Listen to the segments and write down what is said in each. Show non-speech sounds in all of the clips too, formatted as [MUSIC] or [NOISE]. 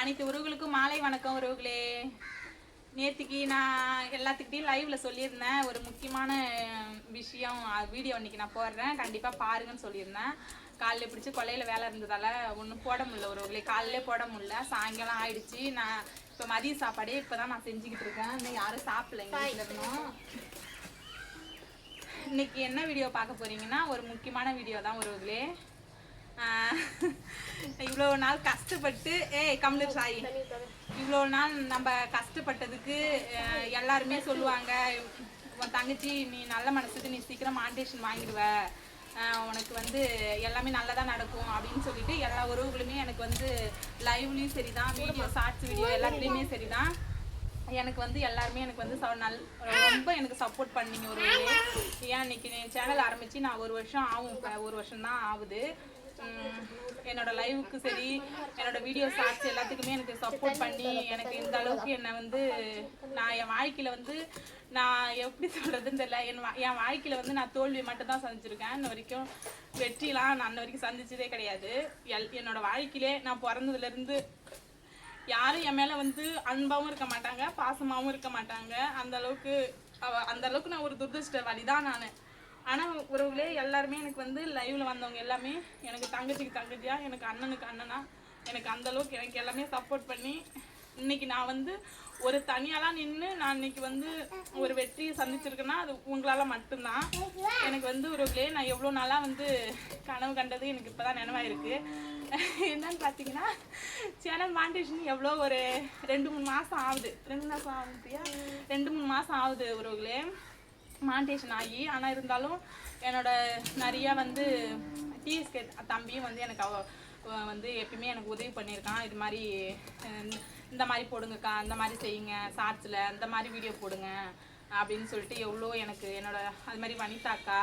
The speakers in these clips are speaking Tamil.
அனைத்து உறவுகளுக்கும் மாலை வணக்கம் உறவுகளே. நேற்றுக்கு நான் எல்லாத்துக்கிட்டையும் லைவ்ல சொல்லியிருந்தேன். ஒரு முக்கியமான விஷயம் வீடியோ இன்னைக்கு நான் போடுறேன். கண்டிப்பாக பாருங்கன்னு சொல்லியிருந்தேன். காலைல பிடிச்சி கொல்லையில் வேலை இருந்ததால ஒன்றும் போட முடியல உறவுகளே. காலையிலே போட முடியல. சாயங்காலம் ஆயிடுச்சு. நான் இப்போ மதிய சாப்பாடே இப்போ தான் நான் செஞ்சுக்கிட்டு இருக்கேன். இன்னும் யாரும் சாப்பிடல இங்கே இருந்தோம். இன்னைக்கு என்ன வீடியோ பார்க்க போறீங்கன்னா ஒரு முக்கியமான வீடியோ தான் உறவுகளே இவ்வளோ நாள் கஷ்டப்பட்டு ஏய் கமலர் சாயி இவ்வளோ நாள் நம்ம கஷ்டப்பட்டதுக்கு எல்லாருமே சொல்லுவாங்க உன் தங்கச்சி நீ நல்ல மனசுக்கு நீ சீக்கிரம் மாண்டேஷன் வாங்கிடுவ. உனக்கு வந்து எல்லாமே நல்லதா நடக்கும் அப்படின்னு சொல்லிட்டு எல்லா உறவுகளுமே எனக்கு வந்து லைவ்லயும் சரிதான் வீடியோ ஷார்ட்ஸ் வீடியோ எல்லாத்துலேயுமே சரிதான். எனக்கு வந்து எல்லாருமே எனக்கு வந்து ச- நல் ரொம்ப எனக்கு சப்போர்ட் பண்ணீங்க ஒரு ஏன் இன்னைக்கு சேனல் ஆரம்பிச்சு நான் ஒரு வருஷம் ஆகும். இப்போ ஒரு வருஷம் தான் ஆகுது. என்னோட லைவுக்கு சரி என்னோட வீடியோ ஷார்ட்ஸ் எல்லாத்துக்குமே எனக்கு சப்போர்ட் பண்ணி எனக்கு இந்த அளவுக்கு என்னை வந்து நான் என் வாழ்க்கையில வந்து நான் எப்படி சொல்றதுன்னு தெரியல. என் வா- என் வாழ்க்கையில வந்து நான் தோல்வி மட்டும் தான் சந்திச்சிருக்கேன். இன்ன வரைக்கும் வெற்றிலாம் நான் இன்ன வரைக்கும் சந்திச்சதே கிடையாது. எல் என்னோட வாழ்க்கையிலே நான் பிறந்ததுல இருந்து யாரும் என் மேல வந்து அன்பாவும் இருக்க மாட்டாங்க பாசமாவும் இருக்க மாட்டாங்க. அந்த அளவுக்கு அந்த அளவுக்கு நான் ஒரு துரதிருஷ்டவாளி தான் நான். ஆனால் உறவுகளே எல்லாருமே எனக்கு வந்து லைவ்ல வந்தவங்க எல்லாமே எனக்கு தங்கச்சிக்கு தங்கச்சியா எனக்கு அண்ணனுக்கு அண்ணனா எனக்கு அந்த அளவுக்கு எனக்கு எல்லாமே சப்போர்ட் பண்ணி இன்னைக்கு நான் வந்து ஒரு தனியாலாம் நின்று நான் இன்னைக்கு வந்து ஒரு வெற்றியை சந்திச்சிருக்கேன்னா அது உங்களால மட்டும்தான். எனக்கு வந்து உறவுகளே நான் எவ்வளோ நாளாக வந்து கனவு கண்டது எனக்கு இப்போ தான் நினைவாயிருக்கு. என்னன்னு பார்த்தீங்கன்னா சேனல் மாண்டேஷன் எவ்வளோ ஒரு ரெண்டு மூணு மாதம் ஆகுது. ரெண்டு மாதம் ஆகுதுயா? ரெண்டு மூணு மாதம் ஆகுது உறவுகளே. மாண்டேஷன் ஆகி ஆனால் இருந்தாலும் என்னோட நிறையா வந்து டிஎஸ்கே தம்பியும் வந்து எனக்கு அவ வந்து எப்பயுமே எனக்கு உதவி பண்ணியிருக்கான். இது மாதிரி இந்த- மாதிரி போடுங்கக்கா இந்த மாதிரி செய்யுங்க ஷார்ட்ஸில் இந்த மாதிரி வீடியோ போடுங்க அப்படின்னு சொல்லிட்டு எவ்வளோ எனக்கு என்னோட அது மாதிரி வனிதாக்கா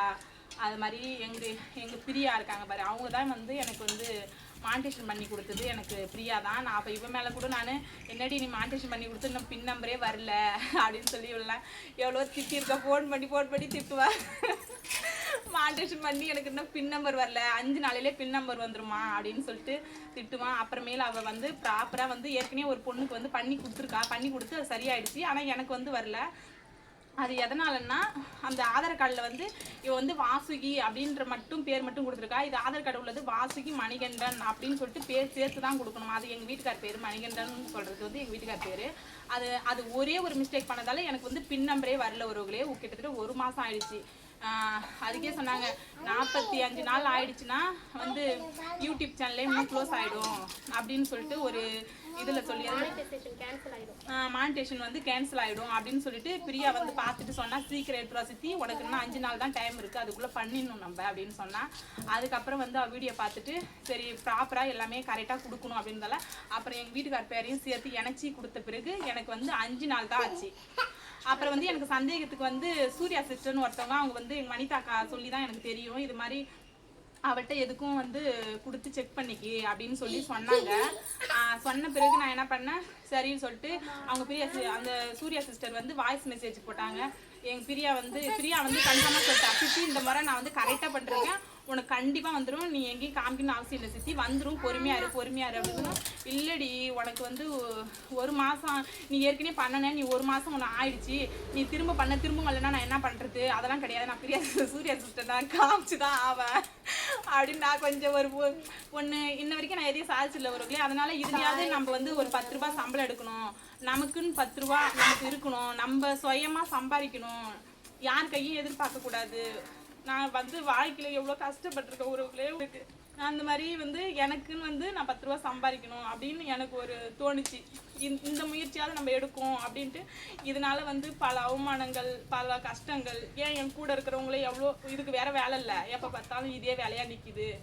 அது மாதிரி எங்கள் எங்கள் பிரியா இருக்காங்க பாரு அவங்க தான் வந்து எனக்கு வந்து மாண்டேஷன் பண்ணி கொடுத்தது எனக்கு பிரியா தான். நான் அப்போ இவன் மேலே கூட நான் என்னடி நீ மாண்டேஷன் பண்ணி கொடுத்து இன்னும் பின் நம்பரே வரல. [LAUGHS] அப்படின்னு சொல்லி இவ்வளோ எவ்வளோ திட்டிருக்க ஃபோன் பண்ணி ஃபோன் பண்ணி திட்டுவா. [LAUGHS] மாண்டேஷன் பண்ணி எனக்கு இன்னும் பின் நம்பர் வரல. அஞ்சு நாளையிலே பின் நம்பர் வந்துருமா அப்படின்னு சொல்லிட்டு திட்டுவான். அப்புறமேல அவள் வந்து ப்ராப்பராக வந்து ஏற்கனவே ஒரு பொண்ணுக்கு வந்து பண்ணி கொடுத்துருக்கா. பண்ணி கொடுத்து அது சரியாயிடுச்சு. ஆனால் எனக்கு வந்து வரல. அது எதனாலன்னா அந்த ஆதார் கார்டில் வந்து இவ வந்து வாசுகி அப்படின்ற மட்டும் பேர் மட்டும் கொடுத்துருக்கா. இது ஆதார் கார்டு உள்ளது வாசுகி மணிகண்டன் அப்படின்னு சொல்லிட்டு பேர் சேர்த்து தான் கொடுக்கணும். அது எங்கள் வீட்டுக்கார் பேர் மணிகண்டன் சொல்கிறது வந்து எங்கள் வீட்டுக்கார் பேர். அது அது ஒரே ஒரு மிஸ்டேக் பண்ணதால எனக்கு வந்து பின் நம்பரே வரல ஒருவர்களே கிட்டத்தட்ட ஒரு மாதம் ஆயிடுச்சு. அதுக்கே சொன்னாங்க நாற்பத்தி அஞ்சு நாள் ஆயிடுச்சுன்னா வந்து யூடியூப் சேனலே இன்னும் க்ளோஸ் ஆகிடும் அப்படின்னு சொல்லிட்டு ஒரு இதில் சொல்லி மானிட்டேஷன் வந்து கேன்சல் ஆகிடும் அப்படின்னு சொல்லிட்டு பிரியா வந்து பார்த்துட்டு சொன்னா சீக்கிரம் எடுத்துருவா சித்தி உனக்கு இன்னும் அஞ்சு நாள் தான் டைம் இருக்குது அதுக்குள்ளே பண்ணிடணும் நம்ம அப்படின்னு சொன்னா. அதுக்கப்புறம் வந்து அவ வீடியோ பார்த்துட்டு சரி ப்ராப்பராக எல்லாமே கரெக்டாக கொடுக்கணும் அப்படின்றதால அப்புறம் எங்கள் வீட்டுக்கார் பேரையும் சேர்த்து இணைச்சி கொடுத்த பிறகு எனக்கு வந்து அஞ்சு நாள் தான் ஆச்சு. அப்புறம் வந்து எனக்கு சந்தேகத்துக்கு வந்து சூர்யா சிஸ்டர்னு ஒருத்தவங்க அவங்க வந்து எங்கள் மணிதாக்கா சொல்லி தான் எனக்கு தெரியும். இது மாதிரி அவள்கிட்ட எதுக்கும் வந்து கொடுத்து செக் பண்ணிக்கி அப்படின்னு சொல்லி சொன்னாங்க. சொன்ன பிறகு நான் என்ன பண்ணேன்? சரின்னு சொல்லிட்டு அவங்க பிரியா அந்த சூர்யா சிஸ்டர் வந்து வாய்ஸ் மெசேஜ் போட்டாங்க. எங்க பிரியா வந்து பிரியா வந்து கன்ஃபார்மாக சொல்லிட்டா சித்தி இந்த முறை நான் வந்து கரெக்டாக பண்ணிருக்கேன் உனக்கு கண்டிப்பாக வந்துடும் நீ எங்கேயும் காமிக்கணும்னு அவசியம் இல்லை சித்தி. வந்துடும் பொறுமையா இரு பொறுமையா இரு அப்படின்னு இல்லடி உனக்கு வந்து ஒரு மாதம் நீ ஏற்கனவே பண்ணனே நீ ஒரு மாதம் உனக்கு ஆயிடுச்சு. நீ திரும்ப பண்ண திரும்ப வரலன்னா நான் என்ன பண்ணுறது அதெல்லாம் கிடையாது. நான் பிரியா [LAUGHS] சூர்யா சிஸ்டர் தான். காமிச்சு தான் ஆவேன். அப்படின்னு நான் கொஞ்சம் ஒரு ஒன்று இன்ன வரைக்கும் நான் எதையும் சாதிச்சில்ல ஒரு அதனால இதுலயாவது நம்ம வந்து ஒரு பத்து ரூபாய் சம்பளம் எடுக்கணும். நமக்குன்னு பத்து ரூபா நமக்கு இருக்கணும். நம்ம சுயமா சம்பாதிக்கணும். யார் கையும் எதிர்பார்க்க கூடாது நான் வந்து வாழ்க்கையில் எவ்வளோ கஷ்டப்பட்டிருக்கேன் உறவுகளே இருக்கு நான் அந்த மாதிரி வந்து எனக்குன்னு வந்து நான் பத்து ரூபா சம்பாதிக்கணும் அப்படின்னு எனக்கு ஒரு தோணுச்சு. இந்த- இந்த முயற்சியாவது நம்ம எடுக்கும் அப்படின்ட்டு இதனால வந்து பல அவமானங்கள் பல கஷ்டங்கள். ஏன் என் கூட இருக்கிறவங்களே எவ்வளோ இதுக்கு வேற வேலை இல்லை. எப்போ பார்த்தாலும் இதே வேலையாக நிற்கிது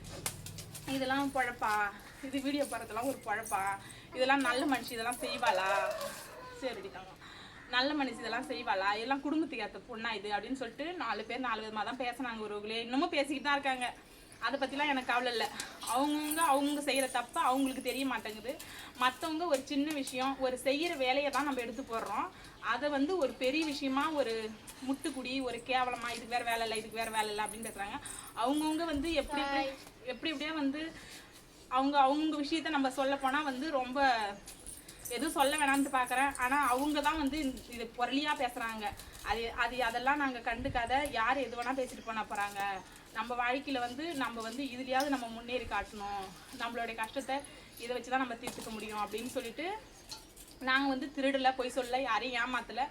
இதெல்லாம் பொழப்பா? இது வீடியோ போகிறதெல்லாம் ஒரு பொழப்பா? இதெல்லாம் நல்ல மனுஷி இதெல்லாம் செய்வாளா? சரிடி தாங்க நல்ல மனுஷி இதெல்லாம் செய்வாளா? இதெல்லாம் குடும்பத்துக்கு ஏற்ற பொண்ணா இது? அப்படின்னு சொல்லிட்டு நாலு பேர் நாலு விதமாக தான் பேசுனாங்க ஒருவங்களே இன்னமும் பேசிக்கிட்டு தான் இருக்காங்க. அதை பற்றிலாம் எனக்கு கவலை இல்லை. அவங்கவுங்க அவங்க செய்கிற தப்பு அவங்களுக்கு தெரிய மாட்டேங்குது. மற்றவங்க ஒரு சின்ன விஷயம் ஒரு செய்கிற வேலையை தான் நம்ம எடுத்து போடுறோம். அதை வந்து ஒரு பெரிய விஷயமா ஒரு முட்டுக்குடி ஒரு கேவலமா இதுக்கு வேற வேலை இல்லை இதுக்கு வேற வேலை இல்லை அப்படின்னு பேசுறாங்க. அவங்கவுங்க வந்து எப்படி எப்படி எப்படி எப்படியா வந்து அவங்க அவங்க விஷயத்த நம்ம சொல்ல போனா வந்து ரொம்ப எதுவும் சொல்ல வேணாம்னு பார்க்குறேன் ஆனால் அவங்க தான் வந்து இந்த- இது பொருளியாக பேசுகிறாங்க அது அது அதெல்லாம் நாங்கள் கண்டுக்காத. யார் எது வேணால் பேசிட்டு போனா போகிறாங்க நம்ம வாழ்க்கையில் வந்து நம்ம வந்து இதுலேயாவது நம்ம முன்னேறி காட்டணும். நம்மளுடைய கஷ்டத்தை இதை வச்சு தான் நம்ம தீர்த்துக்க முடியும் அப்படின்னு சொல்லிட்டு நாங்கள் வந்து திருடல பொய் சொல்ல யாரையும் ஏமாத்தல.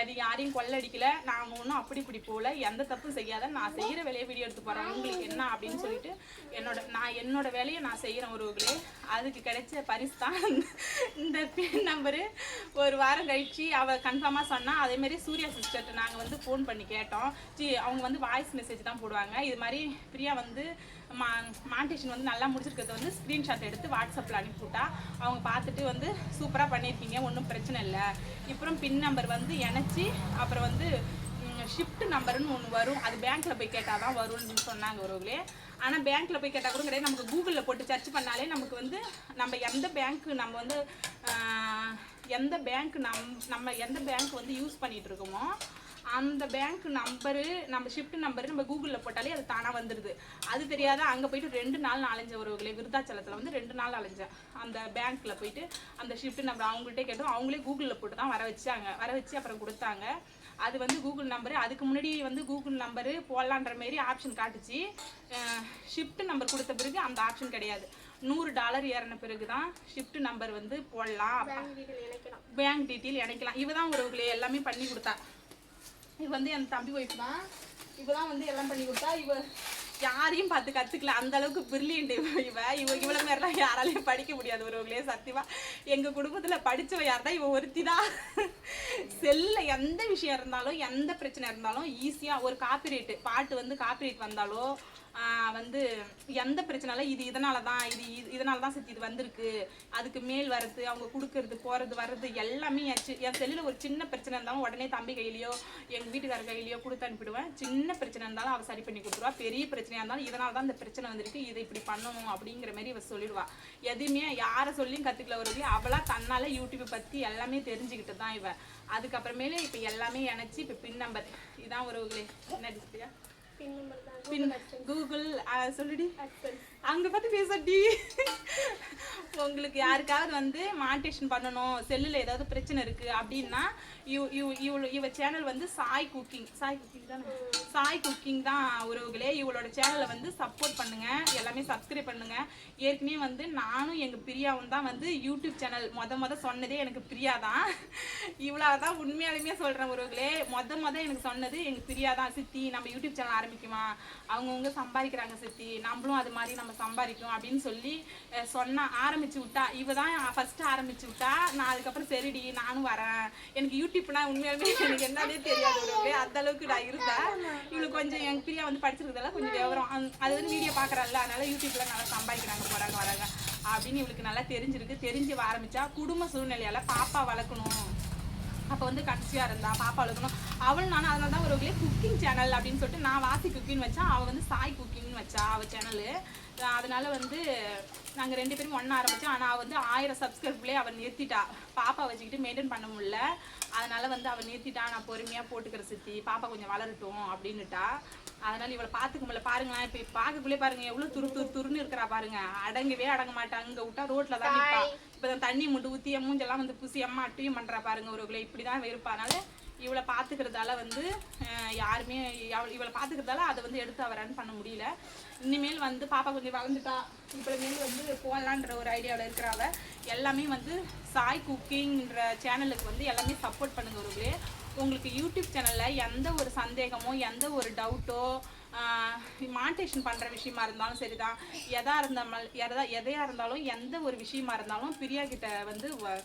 அது யாரையும் கொள்ளடிக்கல. நாங்கள் ஒன்றும் அப்படி இப்படி போகல எந்த தப்பும் செய்யாத நான் செய்கிற வேலையை வீடியோ எடுத்து போகிறேன் உங்களுக்கு என்ன அப்படின்னு சொல்லிட்டு என்னோட நான் என்னோட வேலையை நான் செய்கிறேன் ஒருவர்களே. அதுக்கு கிடைச்ச பரிசு தான் இந்த பின் நம்பரு ஒரு வாரம் கழிச்சு அவள் கன்ஃபார்மாக சொன்னால் அதேமாரி சூர்யா சிஸ்டர்கிட்ட நாங்கள் வந்து ஃபோன் பண்ணி கேட்டோம். ஜி அவங்க வந்து வாய்ஸ் மெசேஜ் தான் போடுவாங்க. இது மாதிரி பிரியா வந்து மா மாண்டேஷன் வந்து நல்லா முடிச்சிருக்கிறத வந்து ஸ்க்ரீன்ஷாட் எடுத்து வாட்ஸ்அப்பில் அனுப்பிவிட்டா. அவங்க பார்த்துட்டு வந்து சூப்பராக பண்ணியிருக்கீங்க. ஒன்றும் பிரச்சனை இல்லை. அப்புறம் பின் நம்பர் வந்து நினச்சி அப்புறம் வந்து ஷிஃப்ட் நம்பர்னு ஒன்று வரும். அது பேங்க்கில் போய் கேட்டால் தான் வரும்னு சொன்னாங்க ஒருவங்களே ஆனால் பேங்க்கில் போய் கேட்டால் கூட கிடையாது. நமக்கு கூகுளில் போட்டு சர்ச் பண்ணாலே நமக்கு வந்து நம்ம எந்த பேங்க் நம்ம வந்து எந்த பேங்க் நம் நம்ம எந்த பேங்க் வந்து யூஸ் பண்ணிகிட்டு இருக்கோமோ அந்த பேங்க் நம்பரு நம்ம ஷிஃப்ட் நம்பரு நம்ம கூகுளில் போட்டாலே அது தானாக வந்துடுது அது தெரியாத அங்கே போயிட்டு ரெண்டு நாள் அலைஞ்ச ஒருவர்களே விருத்தாச்சலத்தில் வந்து ரெண்டு நாள் அலைஞ்சேன் அந்த பேங்க்கில் போயிட்டு அந்த ஷிஃப்ட் நம்பர் அவங்கள்ட்ட கேட்டோம் அவங்களே கூகுளில் போட்டு தான் வர வச்சாங்க. வர வச்சு அப்புறம் கொடுத்தாங்க. அது வந்து கூகுள் நம்பரு அதுக்கு முன்னாடி வந்து கூகுள் நம்பரு போடலான்ற மாரி ஆப்ஷன் காட்டுச்சு. ஷிஃப்ட் நம்பர் கொடுத்த பிறகு அந்த ஆப்ஷன் கிடையாது. நூறு டாலர் ஏறின பிறகு தான் ஷிஃப்ட் நம்பர் வந்து போடலாம். பேங்க் டீட்டெயில் இணைக்கலாம் பேங்க் டீட்டெயில் இணைக்கலாம். இவ தான் உறவுகளே எல்லாமே பண்ணி கொடுத்தா. இவ வந்து என் தம்பி ஒய்ஃப் தான். இவ தான் வந்து எல்லாம் பண்ணி கொடுத்தா. இவ யாரையும் பார்த்து கற்றுக்கல அந்த அளவுக்கு பிரில்லியன்ட் இவ இவ. இவ இவ்வளோ மாதிரிலாம் யாராலையும் படிக்க முடியாது ஒருவங்களே சத்தியமா. எங்கள் குடும்பத்தில் படித்தவ யார் தான் இவ ஒருத்தி தான். செல்ல எந்த விஷயம் இருந்தாலும் எந்த பிரச்சனை இருந்தாலும் ஈஸியாக ஒரு காப்பிரைட் பாட்டு வந்து காப்பிரைட் வந்தாலோ வந்து எந்த பிரச்சனை இது இதனால தான் இது இதனால தான் சித்தி இது வந்திருக்கு. அதுக்கு மேல் வர்றது அவங்க கொடுக்கறது போறது வர்றது எல்லாமே என் என் செல்லில் ஒரு சின்ன பிரச்சனை இருந்தாலும் உடனே தம்பி கையிலையோ எங்கள் வீட்டுக்காரர் கையிலையோ கொடுத்து அனுப்பிடுவேன். சின்ன பிரச்சனை இருந்தாலும் அவள் சரி பண்ணி கொடுத்துருவா. பெரிய பிரச்சனையாக இருந்தாலும் இதனால தான் இந்த பிரச்சனை வந்திருக்கு. இதை இப்படி பண்ணணும் அப்படிங்கிற மாதிரி அவள் சொல்லிடுவா. எதுவுமே யாரை சொல்லியும் கற்றுக்கல ஒரு அவளா தன்னால் யூடியூப் பற்றி எல்லாமே தெரிஞ்சுக்கிட்டு தான் இவள் அதுக்கப்புறமேலே இப்போ எல்லாமே இணைச்சி இப்போ பின் நம்பர் இதான் உறவுகளே என்ன டிஸ்பிளா பின் கூகுள் சொல்லுடி. அங்கே பார்த்து பேசட்டி உங்களுக்கு யாருக்காவது வந்து மானிட்டேஷன் பண்ணணும் செல்லில் ஏதாவது பிரச்சனை இருக்குது அப்படின்னா இவ இவ இவளு இவ சேனல் வந்து சாய் குக்கிங் சாய் குக்கிங் தானே? சாய் குக்கிங் தான் உறவுகளே. இவளோட சேனலை வந்து சப்போர்ட் பண்ணுங்கள் எல்லாமே சப்ஸ்கிரைப் பண்ணுங்கள் ஏற்கனவே வந்து நானும் எங்கள் பிரியாவும் தான் வந்து யூடியூப் சேனல் மொத மொதல் சொன்னதே எனக்கு பிரியா தான். இவ்வளோ தான் உண்மையாலுமே சொல்கிறேன் உறவுகளே. மொத மொதல் எனக்கு சொன்னது எங்கள் பிரியா தான். சித்தி நம்ம யூடியூப் சேனல் ஆரம்பிக்குமா? அவங்கவுங்க சம்பாதிக்கிறாங்க சித்தி. நம்மளும் அது மாதிரி நம்ம சம்பாதிக்கும் அப்படின்னு சொல்லி சொன்னா ஆரம்பிச்சு விட்டா இவ தான் ஃபர்ஸ்ட் ஆரம்பிச்சு விட்டா நான் அதுக்கப்புறம் சரிடி நானும் வரேன். எனக்கு யூடியூப்னா உண்மையாலுமே எனக்கு என்னன்னே தெரியாது உறவுகளே அந்த அளவுக்கு நான் இருந்தேன். இவளுக்கு கொஞ்சம் எங்க பிரியா வந்து படிச்சிருக்கிறதால கொஞ்சம் விவரம். அது வந்து வீடியோ பார்க்கறல்ல. அதனால யூடியூப்ல நல்லா சம்பாதிக்கிறாங்க போறாங்க வராங்க அப்படின்னு இவளுக்கு நல்லா தெரிஞ்சிருக்கு. தெரிஞ்சு ஆரம்பிச்சா குடும்ப சூழ்நிலையால பாப்பா வளர்க்கணும். அப்போ வந்து கடைசியாக இருந்தா பாப்பா வளர்க்கணும். அவள் நானும் அதனால தான் ஒரு குக்கிங் சேனல் அப்படின்னு சொல்லிட்டு நான் வாசி குக்கிங் வச்சா அவள் வந்து சாய் குக்கிங்னு வச்சா அவள் சேனலு அதனால வந்து நாங்கள் ரெண்டு பேரும் ஒன்றா ஆரம்பித்தோம் ஆனால் அவள் வந்து ஆயிரம் சப்ஸ்கிரைப்லேயே அவள் நிறுத்திட்டா. பாப்பா வச்சுக்கிட்டு மெயின்டைன் பண்ண முடியல. அதனால வந்து அவள் நிறுத்திட்டா. நான் பொறுமையாக போட்டுக்கிற சித்தி பாப்பா கொஞ்சம் வளரட்டும் அப்படின்னுட்டா. அதனால இவளை பார்த்துக்க முடியல. பாருங்களேன் இப்போ பார்க்கக்குள்ளே பாருங்க எவ்வளோ துரு துரு துருன்னு இருக்கிறா பாருங்க. அடங்கவே அடங்க மாட்டாங்க இங்கே விட்டா ரோட்டில் தான் நிற்பா இப்போ தண்ணி முண்டு ஊற்றி என் மூஞ்செல்லாம் வந்து புசி அம்மா அட்டையும் பண்ணுறா பாருங்க ஒரு இப்படி தான் இருப்பா. அதனால இவளை பார்த்துக்கிறதால வந்து யாருமே அவள் இவளை பார்த்துக்கிறதால அதை வந்து எடுத்து அவ ரன் பண்ண முடியல. இனிமேல் வந்து பாப்பா கொஞ்சம் வளர்ந்துட்டா இப்படிமேல் வந்து போகலான்ற ஒரு ஐடியாவில் இருக்கிறாங்க. எல்லாமே வந்து சாய் குக்கிங்ன்ற சேனலுக்கு வந்து எல்லாமே சப்போர்ட் பண்ணுங்க உங்களே உங்களுக்கு யூடியூப் சேனலில் எந்த ஒரு சந்தேகமோ எந்த ஒரு டவுட்டோ மானிட்டேஷன் பண்ணுற விஷயமா இருந்தாலும் சரி தான் எதா இருந்தால் எதா எதையாக இருந்தாலும் எந்த ஒரு விஷயமா இருந்தாலும் பிரியா கிட்ட வந்து வ-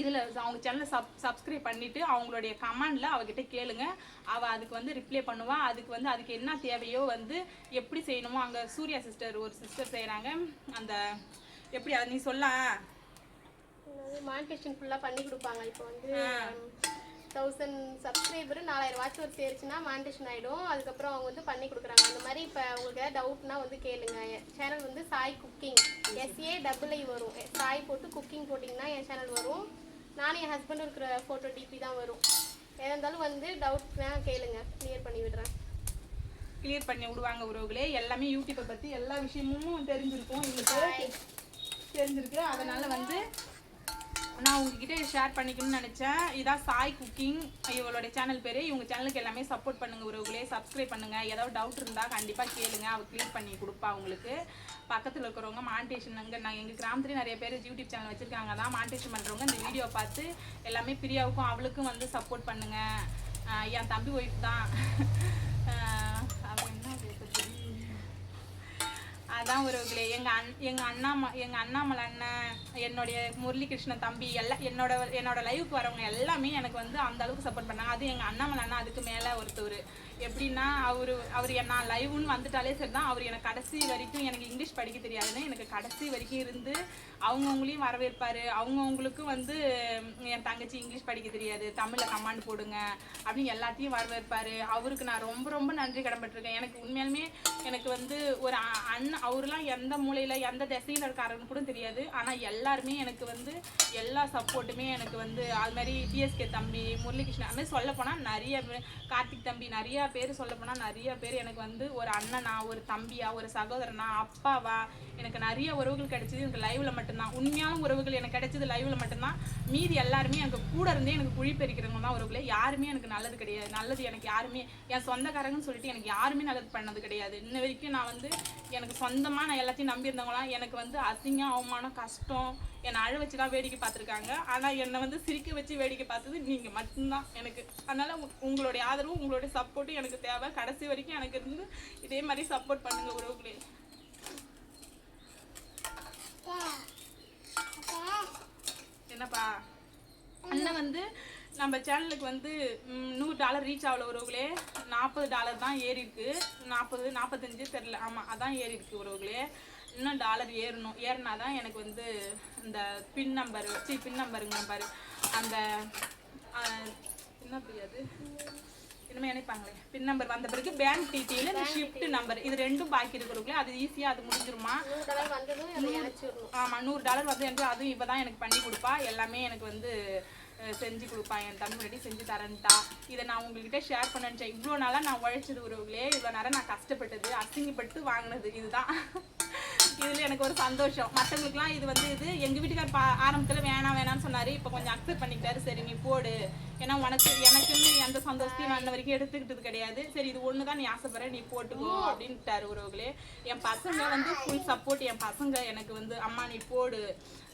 இதில் அவங்க சேனலை சப் சப்ஸ்கிரைப் பண்ணிவிட்டு அவங்களுடைய கமெண்டில் அவகிட்ட கேளுங்க. அவள் அதுக்கு வந்து ரிப்ளை பண்ணுவா. அதுக்கு வந்து அதுக்கு என்ன தேவையோ வந்து எப்படி செய்யணுமோ அங்கே சூர்யா சிஸ்டர் ஒரு சிஸ்டர் செய்கிறாங்க அந்த எப்படி அதை நீ சொல்ல. மானிட்டேஷன் ஃபுல்லாக பண்ணி கொடுப்பாங்க. இப்போ வந்து தௌசண்ட் சப்ஸ்கிரைபர் நாலாயிரம் வாட்ச் ஒரு சேருச்சுன்னா மானிட்டேஷன் ஆகிடும் அதுக்கப்புறம் அவங்க வந்து பண்ணி கொடுக்குறாங்க. அந்த மாதிரி இப்போ உங்களுக்கு ஏதாவது டவுட்னா வந்து கேளுங்க. என் சேனல் வந்து Sai cooking S A double I வரும். சாய் போட்டு குக்கிங் போட்டிங்கன்னா என் சேனல் வரும். நானும் என் ஹஸ்பண்ட் இருக்கிற ஃபோட்டோ டிபி தான் வரும். எதா இருந்தாலும் வந்து டவுட்னா கேளுங்க. கிளியர் பண்ணி விடுறேன். கிளியர் பண்ணி விடுவாங்க உறவுகளே. எல்லாமே யூடியூப்பை பற்றி எல்லா விஷயமும் தெரிஞ்சிருக்கும். உங்களுக்கு தெரிஞ்சிருக்கு. அதனால வந்து நான் உங்ககிட்ட ஷேர் பண்ணிக்கணும்னு நினச்சேன். இதான் சாய் குக்கிங் இவளோட சேனல் பேர். இவங்க சேனலுக்கு எல்லாமே சப்போர்ட் பண்ணுங்க உறவுகளே. சப்ஸ்கிரைப் பண்ணுங்கள் ஏதாவது டவுட் இருந்தால் கண்டிப்பாக கேளுங்க. அவள் கிளியர் பண்ணி கொடுப்பா உங்களுக்கு. பக்கத்தில் இருக்கிறவங்க மானிட்டேஷன் அங்கே நாங்கள் எங்கள் கிராமத்துலேயும் நிறைய பேர் யூடியூப் சேனல் வச்சுருக்காங்க. தான் மானிட்டேஷன் பண்ணுறவங்க இந்த வீடியோ பார்த்து எல்லாமே பிரியாவுக்கும் அவளுக்கும் வந்து சப்போர்ட் பண்ணுங்கள் என் தம்பி ஒய்ஃப் தான். ஆஹ் அவ என்ன பேசுறது? அதான் உறவுகளே எங்க அண் எங்க அண்ணாமா எங்க அண்ணாமலை அண்ணன் என்னுடைய முரளிகிருஷ்ணன் தம்பி எல்லாம் என்னோட என்னோட லைவுக்கு வரவங்க எல்லாமே எனக்கு வந்து அந்த அளவுக்கு சப்போர்ட் பண்ணாங்க. அது எங்க அண்ணாமலை அண்ணா அதுக்கு மேல ஒருத்தவர். எப்படின்னா அவரு அவர் நான் லைவ்னு வந்துட்டாலே சரி தான் அவர் எனக்கு கடைசி வரைக்கும் எனக்கு இங்கிலீஷ் படிக்க தெரியாதுன்னு எனக்கு கடைசி வரைக்கும் இருந்து அவங்கவுங்களையும் வரவேற்பாரு. அவங்கவுங்களுக்கும் வந்து என் தங்கச்சி இங்கிலீஷ் படிக்க தெரியாது. தமிழில் கமாண்ட் போடுங்க. அப்படின்னு எல்லாத்தையும் வரவேற்பாரு. அவருக்கு நான் ரொம்ப ரொம்ப நன்றி கடன்பட்டிருக்கேன். எனக்கு உண்மையாலுமே எனக்கு வந்து ஒரு அ- அண்ணன் அவர்லாம் எந்த மூலையில் எந்த திசையில் இருக்காருன்னு கூட தெரியாது. ஆனால் எல்லாருமே எனக்கு வந்து எல்லா சப்போர்ட்டுமே எனக்கு வந்து அது மாதிரி டிஎஸ்கே தம்பி முரளிகிருஷ்ணன் அது மாதிரி சொல்லப்போனால் நிறைய கார்த்திக் தம்பி நிறைய பேர் சொல்ல போனால் நிறைய பேர் எனக்கு வந்து ஒரு அண்ணனா ஒரு தம்பியா ஒரு சகோதரனா அப்பாவா எனக்கு நிறைய உறவுகள் கிடைச்சது. எனக்கு லைவ்ல மட்டும்தான். உண்மையான உறவுகள் எனக்கு கிடைச்சது லைவ்ல மட்டும்தான். மீதி எல்லாருமே எனக்கு கூட இருந்தே எனக்கு குழி தான் உறவுகளே. யாருமே எனக்கு நல்லது கிடையாது. நல்லது எனக்கு யாருமே என் சொந்தக்காரங்கன்னு சொல்லிட்டு எனக்கு யாருமே நல்லது பண்ணது கிடையாது. இன்ன வரைக்கும் நான் வந்து எனக்கு சொந்தமாக நான் எல்லாத்தையும் நம்பியிருந்தவங்களாம் எனக்கு வந்து அசிங்கம் அவமானம் கஷ்டம் என்னை அழ வச்சு தான் வேடிக்கை பார்த்துருக்காங்க. ஆனால் என்னை வந்து சிரிக்க வச்சு வேடிக்கை பார்த்தது நீங்கள் மட்டும்தான் எனக்கு. அதனால உங்களுடைய ஆதரவும் உங்களுடைய சப்போர்ட்டும் எனக்கு தேவை. கடைசி வரைக்கும் எனக்கு இருந்து இதே மாதிரி சப்போர்ட் பண்ணுங்க உறவுகளே. என்னப்பா? அண்ணன் வந்து நம்ம சேனலுக்கு வந்து நூறு டாலர் ரீச் ஆகல உறவுகளே. நாற்பது டாலர் தான் ஏறி இருக்கு நாற்பது நாற்பத்தஞ்சு தெரில ஆமாம் அதான் ஏறி இருக்கு உறவுகளே. இன்னும் டாலர் ஏறணும். ஏறினா தான் எனக்கு வந்து இந்த பின் நம்பர் வச்சு பின் நம்பருங்க பாரு. அந்த என்ன புரியாது இனிமே நினைப்பாங்களே பின் நம்பர் வந்த பிறகு பேங்க் டீட்டெயில் இந்த ஷிஃப்ட் நம்பர் இது ரெண்டும் பாக்கி இருக்கிறவங்களே அது ஈஸியாக அது முடிஞ்சிருமா? ஆமாம் நூறு டாலர் வந்து எனக்கு அதுவும் இப்போ தான் எனக்கு பண்ணி கொடுப்பா. எல்லாமே எனக்கு வந்து செஞ்சு கொடுப்பா. என் தம்பி முன்னாடி செஞ்சு தரேன்ட்டா. இதை நான் உங்ககிட்ட ஷேர் பண்ண நினச்சேன் இவ்வளோ நாளாக நான் உழைச்சது உறவுகளே. இவ்வளோ நேரம் நான் கஷ்டப்பட்டது அசிங்கப்பட்டு வாங்கினது. இதுதான். இதில் எனக்கு ஒரு சந்தோஷம். மற்றவங்களுக்குலாம் இது வந்து இது எங்கள் வீட்டுக்கார் பா ஆரம்பத்தில் வேணாம் வேணாம்னு சொன்னார். இப்போ கொஞ்சம் அக்செப்ட் பண்ணிக்கிட்டாரு. சரி நீ போடு. ஏன்னா உனக்கு எனக்குன்னு எந்த சந்தோஷத்தையும் நான் வரைக்கும் எடுத்துக்கிட்டது கிடையாது. சரி இது ஒன்று தான் நீ ஆசைப்படுற. நீ போட்டுக்கோ அப்படின்ட்டாரு உறவுகளே. என் பசங்க வந்து ஃபுல் சப்போர்ட் என் பசங்க. எனக்கு வந்து அம்மா நீ போடு.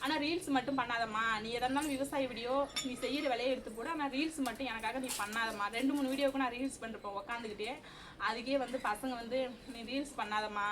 ஆனால் ரீல்ஸ் மட்டும் பண்ணாதம்மா. நீ எதா இருந்தாலும் விவசாய வீடியோ நீ செய்யற வேலையை எடுத்து போடு. ஆனால் ரீல்ஸ் மட்டும் எனக்காக நீ பண்ணாதம்மா. ரெண்டு மூணு வீடியோவுக்கு நான் ரீல்ஸ் பண்ணிருப்பேன் உட்காந்துக்கிட்டே அதுக்கே வந்து பசங்க வந்து நீ ரீல்ஸ் பண்ணாதம்மா.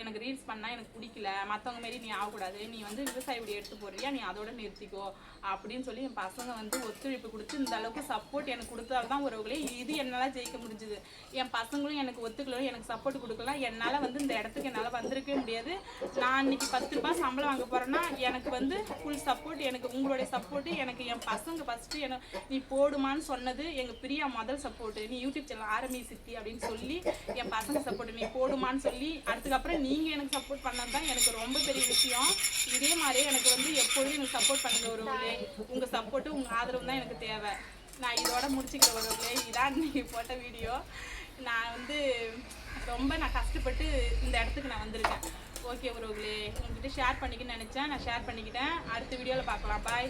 எனக்கு ரீல்ஸ் பண்ணால் எனக்கு பிடிக்கல. மற்றவங்க மாரி நீ ஆகக்கூடாது. நீ வந்து விவசாய வீடியோ எடுத்து போடுறியா? நீ அதோட நிறுத்திக்கோ. அப்படின்னு சொல்லி என் பசங்க வந்து ஒத்துழைப்பு கொடுத்து இந்த அளவுக்கு சப்போர்ட் எனக்கு கொடுத்தால் தான் உறவுகளே. இது என்னால் ஜெயிக்க முடிஞ்சுது. என் பசங்களும் எனக்கு ஒத்துக்கலாம் எனக்கு சப்போர்ட் கொடுக்கலாம் என்னால் வந்து இந்த இடத்துக்கு என்னால் வந்திருக்கவே முடியாது. நான் இன்னைக்கு பத்து ரூபாய் சம்பளம் வாங்க போகிறேன்னா எனக்கு வந்து ஃபுல் சப்போர்ட் எனக்கு உங்களுடைய சப்போர்ட்டு எனக்கு என் பசங்க ஃபஸ்ட்டு எனக்கு நீ போடுமான்னு சொன்னது எங்கள் பிரியா முதல் சப்போர்ட் நீ யூடியூப் சேனல் ஆரம்பி சித்தி அப்படின்னு சொல்லி என் பசங்க சப்போர்ட் நீ போடுமான்னு சொல்லி அதுக்கப்புறம் நீங்கள் எனக்கு சப்போர்ட் பண்ணது தான் எனக்கு ரொம்ப பெரிய விஷயம். இதே மாதிரியே எனக்கு வந்து எப்பொழுதும் எனக்கு சப்போர்ட் பண்ணுங்க ஒருவங்களே உங்கள் சப்போர்ட்டு உங்கள் ஆதரவு தான் எனக்கு தேவை. நான் இதோட முடிச்சுக்கிற ஒருவங்களே இதான் இன்னைக்கு போட்ட வீடியோ நான் வந்து ரொம்ப நான் கஷ்டப்பட்டு இந்த இடத்துக்கு நான் வந்திருக்கேன். ஓகே உறவுகளே உங்ககிட்ட ஷேர் பண்ணிக்கணும்னு நினச்சேன். நான் ஷேர் பண்ணிக்கிட்டேன். அடுத்த வீடியோவில் பார்க்கலாம். பாய்